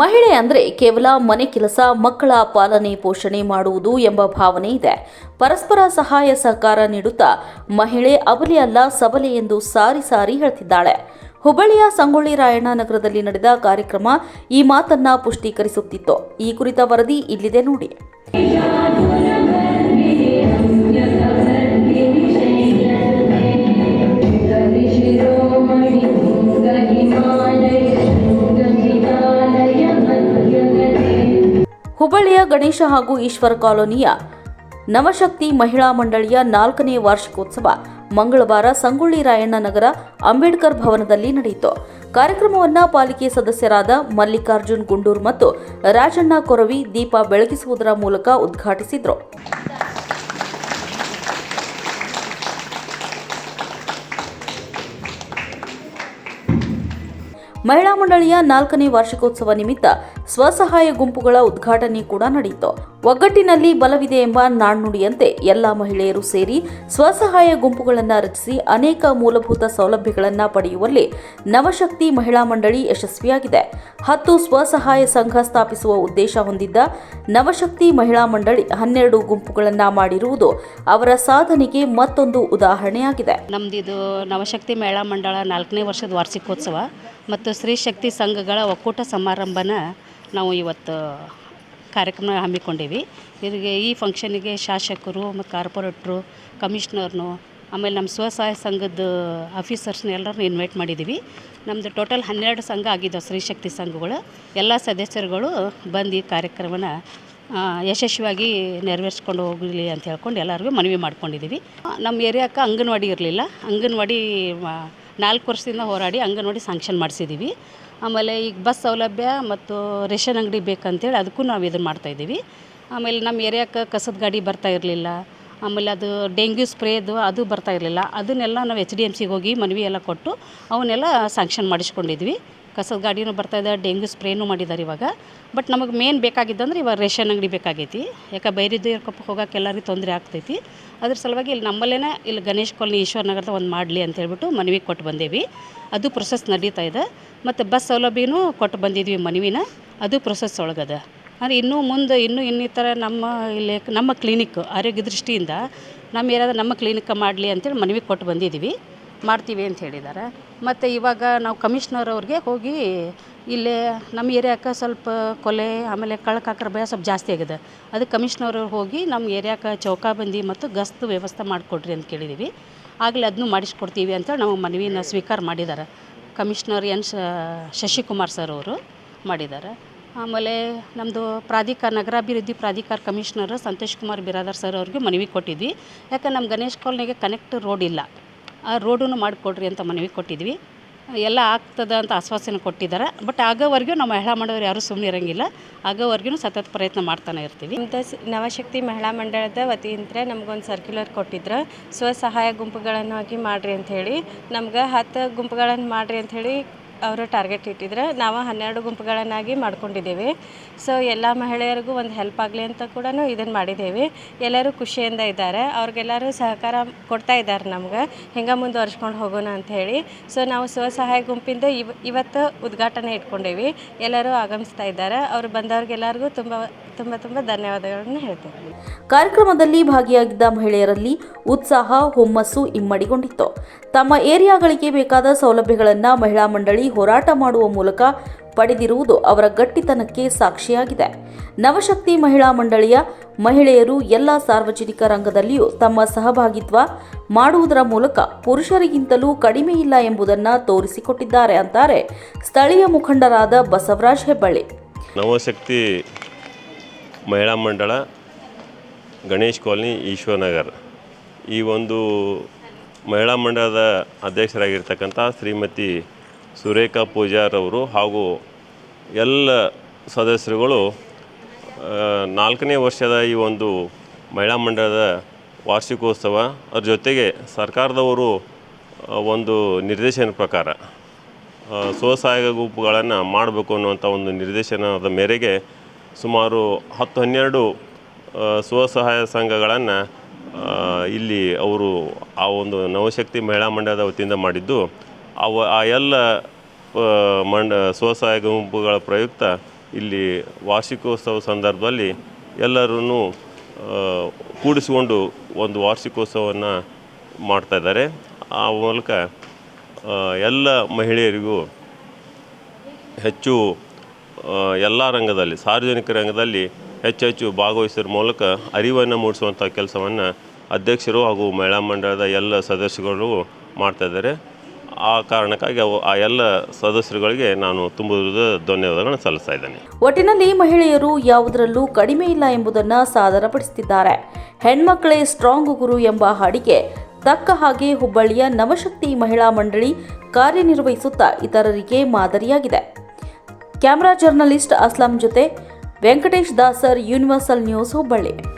ಮಹಿಳೆ ಅಂದರೆ ಕೇವಲ ಮನೆ ಕೆಲಸ, ಮಕ್ಕಳ ಪಾಲನೆ ಪೋಷಣೆ ಮಾಡುವುದು ಎಂಬ ಭಾವನೆ ಇದೆ. ಪರಸ್ಪರ ಸಹಾಯ ಸಹಕಾರ ನೀಡುತ್ತಾ ಮಹಿಳೆ ಅಬಲೆ ಅಲ್ಲ, ಸಬಲೆ ಎಂದು ಸಾರಿ ಸಾರಿ ಹೇಳ್ತಿದ್ದಾಳೆ. ಹುಬ್ಬಳ್ಳಿಯ ಸಂಗೊಳ್ಳಿ ರಾಯಣ್ಣ ನಗರದಲ್ಲಿ ನಡೆದ ಕಾರ್ಯಕ್ರಮ ಈ ಮಾತನ್ನ ಪುಷ್ಟೀಕರಿಸುತ್ತಿತ್ತು. ಈ ಕುರಿತ ವರದಿ ಇಲ್ಲಿದೆ ನೋಡಿ. ಹುಬ್ಬಳ್ಳಿಯ ಗಣೇಶ ಹಾಗೂ ಈಶ್ವರ ಕಾಲೋನಿಯ ನವಶಕ್ತಿ ಮಹಿಳಾ ಮಂಡಳಿಯ ನಾಲ್ಕನೇ ವಾರ್ಷಿಕೋತ್ಸವ ಮಂಗಳವಾರ ಸಂಗೊಳ್ಳಿ ರಾಯಣ್ಣ ನಗರ ಅಂಬೇಡ್ಕರ್ ಭವನದಲ್ಲಿ ನಡೆಯಿತು. ಕಾರ್ಯಕ್ರಮವನ್ನು ಪಾಲಿಕೆ ಸದಸ್ಯರಾದ ಮಲ್ಲಿಕಾರ್ಜುನ್ ಗುಂಡೂರ್ ಮತ್ತು ರಾಜಣ್ಣ ಕೊರವಿ ದೀಪ ಬೆಳಗಿಸುವುದರ ಮೂಲಕ ಉದ್ಘಾಟಿಸಿದರು. ಮಹಿಳಾ ಮಂಡಳಿಯ ನಾಲ್ಕನೇ ವಾರ್ಷಿಕೋತ್ಸವ ನಿಮಿತ್ತ ಸ್ವಸಹಾಯ ಗುಂಪುಗಳ ಉದ್ಘಾಟನೆ ಕೂಡ ನಡೆಯಿತು. ಒಗ್ಗಟ್ಟಿನಲ್ಲಿ ಬಲವಿದೆ ಎಂಬ ನಾಣ್ಣುಡಿಯಂತೆ ಎಲ್ಲ ಮಹಿಳೆಯರು ಸೇರಿ ಸ್ವಸಹಾಯ ಗುಂಪುಗಳನ್ನು ರಚಿಸಿ ಅನೇಕ ಮೂಲಭೂತ ಸೌಲಭ್ಯಗಳನ್ನು ಪಡೆಯುವಲ್ಲಿ ನವಶಕ್ತಿ ಮಹಿಳಾ ಮಂಡಳಿ ಯಶಸ್ವಿಯಾಗಿದೆ. ಹತ್ತು ಸ್ವಸಹಾಯ ಸಂಘ ಸ್ಥಾಪಿಸುವ ಉದ್ದೇಶ ಹೊಂದಿದ್ದ ನವಶಕ್ತಿ ಮಹಿಳಾ ಮಂಡಳಿ ಹನ್ನೆರಡು ಗುಂಪುಗಳನ್ನು ಮಾಡಿರುವುದು ಅವರ ಸಾಧನೆಗೆ ಮತ್ತೊಂದು ಉದಾಹರಣೆಯಾಗಿದೆ. ನಮ್ಮದಿದು ನವಶಕ್ತಿ ಮಹಿಳಾ ಮಂಡಳ ನಾಲ್ಕನೇ ವರ್ಷದ ವಾರ್ಷಿಕೋತ್ಸವ ಮತ್ತು ಸ್ತ್ರೀ ಶಕ್ತಿ ಸಂಘಗಳ ಒಕ್ಕೂಟ ಸಮಾರಂಭನ ನಾವು ಇವತ್ತು ಕಾರ್ಯಕ್ರಮ ಹಮ್ಮಿಕೊಂಡೀವಿ. ಇದಕ್ಕೆ ಈ ಫಂಕ್ಷನಿಗೆ ಶಾಸಕರು ಮತ್ತು ಕಾರ್ಪೊರೇಟ್ರು, ಕಮಿಷ್ನರ್ನು, ಆಮೇಲೆ ನಮ್ಮ ಸ್ವಸಹಾಯ ಸಂಘದ ಆಫೀಸರ್ಸ್ನ ಎಲ್ಲರನ್ನ ಇನ್ವೈಟ್ ಮಾಡಿದ್ದೀವಿ ನಮ್ಮದು ಟೋಟಲ್ ಹನ್ನೆರಡು ಸಂಘ ಆಗಿದ್ದಾವೆ ಸ್ತ್ರೀ ಶಕ್ತಿ ಸಂಘಗಳು. ಎಲ್ಲ ಸದಸ್ಯರುಗಳು ಬಂದು ಈ ಕಾರ್ಯಕ್ರಮನ ಯಶಸ್ವಿಯಾಗಿ ನೆರವೇರಿಸ್ಕೊಂಡು ಹೋಗಲಿ ಅಂತ ಹೇಳ್ಕೊಂಡು ಎಲ್ಲರಿಗೂ ಮನವಿ ಮಾಡ್ಕೊಂಡಿದ್ದೀವಿ ನಮ್ಮ ಏರಿಯಾಕ್ಕೆ ಅಂಗನವಾಡಿ ಇರಲಿಲ್ಲ. ಅಂಗನವಾಡಿ ನಾಲ್ಕು ವರ್ಷದಿಂದ ಹೋರಾಡಿ ಅಂಗನವಾಡಿ ಸ್ಯಾಂಕ್ಷನ್ ಮಾಡಿಸಿದ್ದೀವಿ ಆಮೇಲೆ ಈಗ ಬಸ್ ಸೌಲಭ್ಯ ಮತ್ತು ರೇಷನ್ ಅಂಗಡಿ ಬೇಕಂತೇಳಿ ಅದಕ್ಕೂ ನಾವು ಇದನ್ನು ಮಾಡ್ತಾಯಿದ್ದೀವಿ ಆಮೇಲೆ ನಮ್ಮ ಏರಿಯಾಕ್ಕೆ ಕಸದ ಗಾಡಿ ಬರ್ತಾ ಇರಲಿಲ್ಲ. ಆಮೇಲೆ ಅದು ಡೆಂಗ್ಯೂ ಸ್ಪ್ರೇದು ಅದು ಬರ್ತಾ ಇರಲಿಲ್ಲ. ಅದನ್ನೆಲ್ಲ ನಾವು ಎಚ್ ಡಿ ಎಂ ಸಿಗೆ ಹೋಗಿ ಮನವಿ ಎಲ್ಲ ಕೊಟ್ಟು ಅವನ್ನೆಲ್ಲ ಸ್ಯಾಂಕ್ಷನ್ ಮಾಡಿಸ್ಕೊಂಡಿದ್ವಿ. ಕಸದ ಗಾಡಿನೂ ಇದೆ, ಡೆಂಗ್ಯೂ ಸ್ಪ್ರೇನೂ ಮಾಡಿದ್ದಾರೆ ಇವಾಗ. ಬಟ್ ನಮಗೆ ಮೇನ್ ಬೇಕಾಗಿದ್ದಂದ್ರೆ ಇವಾಗ ರೇಷನ್ ಅಂಗಡಿ ಬೇಕಾಗೈತಿ. ಯಾಕೆ ಬೈರಿದ್ದು ಇರ್ಕೊಪ್ಪ ಹೋಗೋಕೆ ಎಲ್ಲರಿಗೂ ತೊಂದರೆ ಆಗ್ತೈತಿ. ಅದ್ರ ಸಲುವಾಗಿ ಇಲ್ಲಿ ನಮ್ಮಲ್ಲೇ ಇಲ್ಲಿ ಗಣೇಶ್ ಕಾಲನಿ ಈಶ್ವರ ನಗರದ ಒಂದು ಮಾಡಲಿ ಅಂತ ಹೇಳ್ಬಿಟ್ಟು ಮನವಿ ಕೊಟ್ಟು ಬಂದೇವಿ. ಅದು ಪ್ರೊಸೆಸ್ ನಡೀತಾ ಇದೆ. ಮತ್ತು ಬಸ್ ಸೌಲಭ್ಯನೂ ಕೊಟ್ಟು ಬಂದಿದ್ವಿ ಮನವಿನ. ಅದು ಪ್ರೊಸೆಸ್ ಒಳಗದ. ಅಂದರೆ ಇನ್ನೂ ಮುಂದೆ ಇನ್ನೂ ಇನ್ನಿತರ ನಮ್ಮ ಇಲ್ಲಿ ನಮ್ಮ ಕ್ಲಿನಿಕ್ ಆರೋಗ್ಯ ದೃಷ್ಟಿಯಿಂದ ನಮ್ಮ ಏರಿಯಾದ ನಮ್ಮ ಕ್ಲಿನಿಕ್ ಮಾಡಲಿ ಅಂತೇಳಿ ಮನವಿ ಕೊಟ್ಟು ಬಂದಿದ್ದೀವಿ ಮಾಡ್ತೀವಿ ಅಂತ ಹೇಳಿದ್ದಾರೆ. ಮತ್ತು ಇವಾಗ ನಾವು ಕಮಿಷ್ನರ್ ಅವ್ರಿಗೆ ಹೋಗಿ ಇಲ್ಲೇ ನಮ್ಮ ಏರಿಯಾಕ್ಕೆ ಸ್ವಲ್ಪ ಕೊಲೆ, ಆಮೇಲೆ ಕಳಕಾಕರ ಭಯ ಸ್ವಲ್ಪ ಜಾಸ್ತಿ ಆಗಿದೆ. ಅದಕ್ಕೆ ಕಮಿಷ್ನರ್ ಹೋಗಿ ನಮ್ಮ ಏರಿಯಾಕ್ಕೆ ಚೌಕಾಬಂದಿ ಮತ್ತು ಗಸ್ತು ವ್ಯವಸ್ಥೆ ಮಾಡಿಕೊಡ್ರಿ ಅಂತ ಕೇಳಿದ್ದೀವಿ ಆಗಲೇ ಅದನ್ನು ಮಾಡಿಸ್ಕೊಡ್ತೀವಿ ಅಂತ ನಾವು ಮನವಿನ ಸ್ವೀಕಾರ ಮಾಡಿದ್ದಾರೆ. ಕಮಿಷ್ನರ್ ಎನ್ ಶಶಿಕುಮಾರ್ ಸರ್ ಅವರು ಮಾಡಿದ್ದಾರೆ. ಆಮೇಲೆ ನಮ್ಮದು ಪ್ರಾಧಿಕಾರ, ನಗರಾಭಿವೃದ್ಧಿ ಪ್ರಾಧಿಕಾರ ಕಮಿಷ್ನರ್ ಸಂತೋಷ್ ಕುಮಾರ್ ಬಿರಾದರ್ ಸರ್ ಅವ್ರಿಗೆ ಮನವಿ ಕೊಟ್ಟಿದ್ವಿ. ಯಾಕಂದ್ರೆ ನಮ್ಮ ಗಣೇಶ್ ಕಾಲನಿಗೆ ಕನೆಕ್ಟ್ ರೋಡ್ ಇಲ್ಲ. ಆ ರೋಡನ್ನು ಮಾಡಿಕೊಡ್ರಿ ಅಂತ ಮನವಿ ಕೊಟ್ಟಿದ್ವಿ. ಎಲ್ಲ ಆಗ್ತದೆ ಅಂತ ಆಶ್ವಾಸನೆ ಕೊಟ್ಟಿದ್ದಾರೆ. ಬಟ್ ಆಗೋವರೆಗೂ ನಮ್ಮ ಮಹಿಳಾ ಮಾಡೋರು ಯಾರೂ ಸುಮ್ಮನೆ ಇರೋಂಗಿಲ್ಲ. ಆಗೋವರೆಗೂ ಸತತ ಪ್ರಯತ್ನ ಮಾಡ್ತಾನೆ ಇರ್ತೀವಿ. ಇಂಥ ನವಶಕ್ತಿ ಮಹಿಳಾ ಮಂಡಳದ ವತಿಯಿಂದ ನಮಗೊಂದು ಸರ್ಕ್ಯುಲರ್ ಕೊಟ್ಟಿದ್ರು. ಸ್ವಸಹಾಯ ಗುಂಪುಗಳನ್ನಾಗಿ ಮಾಡಿರಿ ಅಂಥೇಳಿ ನಮ್ಗೆ ಹತ್ತು ಗುಂಪುಗಳನ್ನು ಮಾಡಿರಿ ಅಂಥೇಳಿ ಅವರು ಟಾರ್ಗೆಟ್ ಇಟ್ಟಿದ್ರು ನಾವು ಹನ್ನೆರಡು ಗುಂಪುಗಳನ್ನಾಗಿ ಮಾಡ್ಕೊಂಡಿದ್ದೇವೆ. ಸೊ ಎಲ್ಲ ಮಹಿಳೆಯರಿಗೂ ಒಂದು ಹೆಲ್ಪ್ ಆಗಲಿ ಅಂತ ಕೂಡ ಇದನ್ನು ಮಾಡಿದ್ದೇವೆ. ಎಲ್ಲರೂ ಖುಷಿಯಿಂದ ಇದ್ದಾರೆ. ಅವ್ರಿಗೆಲ್ಲರೂ ಸಹಕಾರ ಕೊಡ್ತಾ ಇದ್ದಾರೆ ನಮ್ಗೆ. ಹಿಂಗೆ ಮುಂದುವರ್ಸ್ಕೊಂಡು ಹೋಗೋಣ ಅಂತ ಹೇಳಿ. ಸೊ ನಾವು ಸ್ವಸಹಾಯ ಗುಂಪಿಂದ ಇವ್, ಇವತ್ತು ಉದ್ಘಾಟನೆ ಇಟ್ಕೊಂಡೇವಿ. ಎಲ್ಲರೂ ಆಗಮಿಸ್ತಾ ಇದ್ದಾರೆ. ಅವರು ಬಂದವ್ರಿಗೆಲ್ಲರಿಗೂ ತುಂಬ ತುಂಬ ತುಂಬ ಧನ್ಯವಾದಗಳನ್ನು ಹೇಳ್ತೇವೆ ಕಾರ್ಯಕ್ರಮದಲ್ಲಿ ಭಾಗಿಯಾಗಿದ್ದ ಮಹಿಳೆಯರಲ್ಲಿ ಉತ್ಸಾಹ, ಹುಮ್ಮಸ್ಸು ಇಮ್ಮಡಿಗೊಂಡಿತ್ತು. ತಮ್ಮ ಏರಿಯಾಗಳಿಗೆ ಬೇಕಾದ ಸೌಲಭ್ಯಗಳನ್ನು ಮಹಿಳಾ ಮಂಡಳಿ ಹೋರಾಟ ಮಾಡುವ ಮೂಲಕ ಪಡೆದಿರುವುದು ಅವರ ಗಟ್ಟಿತನಕ್ಕೆ ಸಾಕ್ಷಿಯಾಗಿದೆ. ನವಶಕ್ತಿ ಮಹಿಳಾ ಮಂಡಳಿಯ ಮಹಿಳೆಯರು ಎಲ್ಲ ಸಾರ್ವಜನಿಕ ರಂಗದಲ್ಲಿಯೂ ತಮ್ಮ ಸಹಭಾಗಿತ್ವ ಮಾಡುವುದರ ಮೂಲಕ ಪುರುಷರಿಗಿಂತಲೂ ಕಡಿಮೆ ಇಲ್ಲ ಎಂಬುದನ್ನು ತೋರಿಸಿಕೊಟ್ಟಿದ್ದಾರೆ ಅಂತಾರೆ ಸ್ಥಳೀಯ ಮುಖಂಡರಾದ ಬಸವರಾಜ್ ಹೆಬ್ಬಳ್ಳಿ. ನವಶಕ್ತಿ ಮಹಿಳಾ ಮಂಡಳ, ಗಣೇಶ್ ಕಾಲನಿ, ಈಶ್ವರನಗರ್. ಈ ಒಂದು ಮಹಿಳಾ ಮಂಡಳದ ಅಧ್ಯಕ್ಷರಾಗಿರ್ತಕ್ಕಂಥ ಶ್ರೀಮತಿ ಸುರೇಖಾ ಪೂಜಾರವರು ಹಾಗೂ ಎಲ್ಲ ಸದಸ್ಯರುಗಳು ನಾಲ್ಕನೇ ವರ್ಷದ ಈ ಒಂದು ಮಹಿಳಾ ಮಂಡಳದ ವಾರ್ಷಿಕೋತ್ಸವ, ಅದ್ರ ಜೊತೆಗೆ ಸರ್ಕಾರದವರು ಒಂದು ನಿರ್ದೇಶನ ಪ್ರಕಾರ ಸ್ವಸಹಾಯ ಗುಂಪುಗಳನ್ನು ಮಾಡಬೇಕು ಅನ್ನುವಂಥ ಒಂದು ನಿರ್ದೇಶನದ ಮೇರೆಗೆ ಸುಮಾರು ಹತ್ತು ಹನ್ನೆರಡು ಸ್ವಸಹಾಯ ಸಂಘಗಳನ್ನು ಇಲ್ಲಿ ಅವರು ಆ ಒಂದು ನವಶಕ್ತಿ ಮಹಿಳಾ ಮಂಡಳದ ವತಿಯಿಂದ ಮಾಡಿದ್ದು. ಅವ ಆ ಎಲ್ಲ ಮಂಡ ಸ್ವಸಹಾಯ ಗುಂಪುಗಳ ಪ್ರಯುಕ್ತ ಇಲ್ಲಿ ವಾರ್ಷಿಕೋತ್ಸವ ಸಂದರ್ಭದಲ್ಲಿ ಎಲ್ಲರೂ ಕೂಡಿಸಿಕೊಂಡು ಒಂದು ವಾರ್ಷಿಕೋತ್ಸವವನ್ನು ಮಾಡ್ತಾಯಿದ್ದಾರೆ ಆ ಮೂಲಕ ಎಲ್ಲ ಮಹಿಳೆಯರಿಗೂ ಹೆಚ್ಚು ಎಲ್ಲ ರಂಗದಲ್ಲಿ, ಸಾರ್ವಜನಿಕ ರಂಗದಲ್ಲಿ ಹೆಚ್ಚು ಹೆಚ್ಚು ಭಾಗವಹಿಸೋದ್ರ ಮೂಲಕ ಅರಿವನ್ನು ಮೂಡಿಸುವಂಥ ಕೆಲಸವನ್ನು ಅಧ್ಯಕ್ಷರು ಹಾಗೂ ಮಹಿಳಾ ಮಂಡಳದ ಎಲ್ಲ ಸದಸ್ಯರು ಮಾಡ್ತಾಯಿದ್ದಾರೆ ಆ ಕಾರಣಕ್ಕಾಗಿ ಅವು ಆ ಎಲ್ಲ ಸದಸ್ಯರುಗಳಿಗೆ ನಾನು ತುಂಬ ಧನ್ಯವಾದಗಳನ್ನು ಸಲ್ಲಿಸ್ತಾ ಇದ್ದೇನೆ. ಒಟ್ಟಿನಲ್ಲಿ ಮಹಿಳೆಯರು ಯಾವುದರಲ್ಲೂ ಕಡಿಮೆ ಇಲ್ಲ ಎಂಬುದನ್ನು ಸಾದರಪಡಿಸುತ್ತಿದ್ದಾರೆ. ಹೆಣ್ಮಕ್ಕಳೇ ಸ್ಟ್ರಾಂಗ್ ಗುರು ಎಂಬ ಹಾಡಿಗೆ ತಕ್ಕ ಹಾಗೆ ಹುಬ್ಬಳ್ಳಿಯ ನವಶಕ್ತಿ ಮಹಿಳಾ ಮಂಡಳಿ ಕಾರ್ಯನಿರ್ವಹಿಸುತ್ತಾ ಇತರರಿಗೆ ಮಾದರಿಯಾಗಿದೆ. ಕ್ಯಾಮರಾ ಜರ್ನಲಿಸ್ಟ್ ಅಸ್ಲಾಂ ಜೊತೆ ವೆಂಕಟೇಶ್ ದಾಸರ್, ಯೂನಿವರ್ಸಲ್ ನ್ಯೂಸ್ ಹುಬ್ಬಳ್ಳಿ.